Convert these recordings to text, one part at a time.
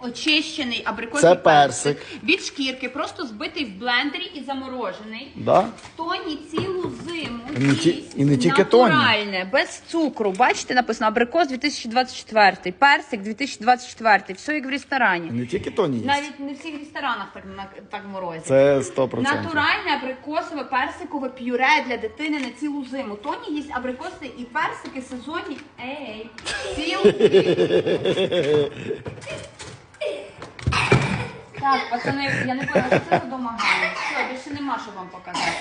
очищений абрикосовий Це персик. від шкірки, просто збитий в блендері і заморожений. Да? В тоні цілу зиму. І не ті- їсть і не тільки тоні. натуральне, без цукру. Бачите, написано абрикос 2024, персик 2024. Все як в ресторані. Не тільки тоні є. Навіть не в всіх ресторанах так, на- так морозять. Це 100%. Натуральне абрикосове персикове пюре для дитини на цілу зиму. Тоні їсть абрикоси і персики сезонні. Ей, цілу зиму. Так, пацани, я не поняла, що це за домагання. Все, більше нема що вам показати.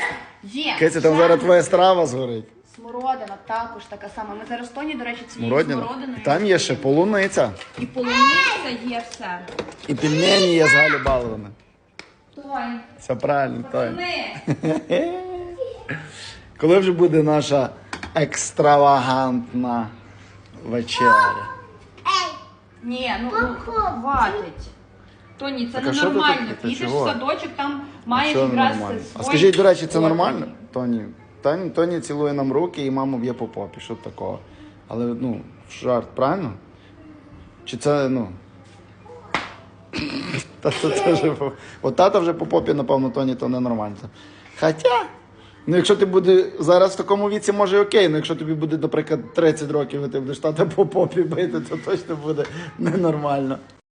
Є. Киця, там ще зараз твоя страва згорить. Смородина також така сама. Ми зараз Тоні, до речі, цією Смородина. смородиною. Там є ще полуниця. І полуниця є все. І пельмені є з Галі Баловими. Той. Все правильно, той. Пацани. Коли вже буде наша екстравагантна вечеря? Ні, ну, ну хватить. Тоні, це Так, а що ти ненормально. Ти Підеш в чого? садочок, там маєш Що якраз нормально? свій А скажіть, до речі, це нормально? Тоні, Тоні, Тоні цілує нам руки і маму б'є по попі. Що такого? Але ну, жарт, правильно? Чи це, ну. Та це теж. по- От тата вже по попі, напевно, Тоні, то ненормально. Хоча. Ну, якщо ти буде зараз в такому віці, може окей, ну якщо тобі буде, наприклад, 30 років, і ти будеш тата по попі бити, то точно буде ненормально.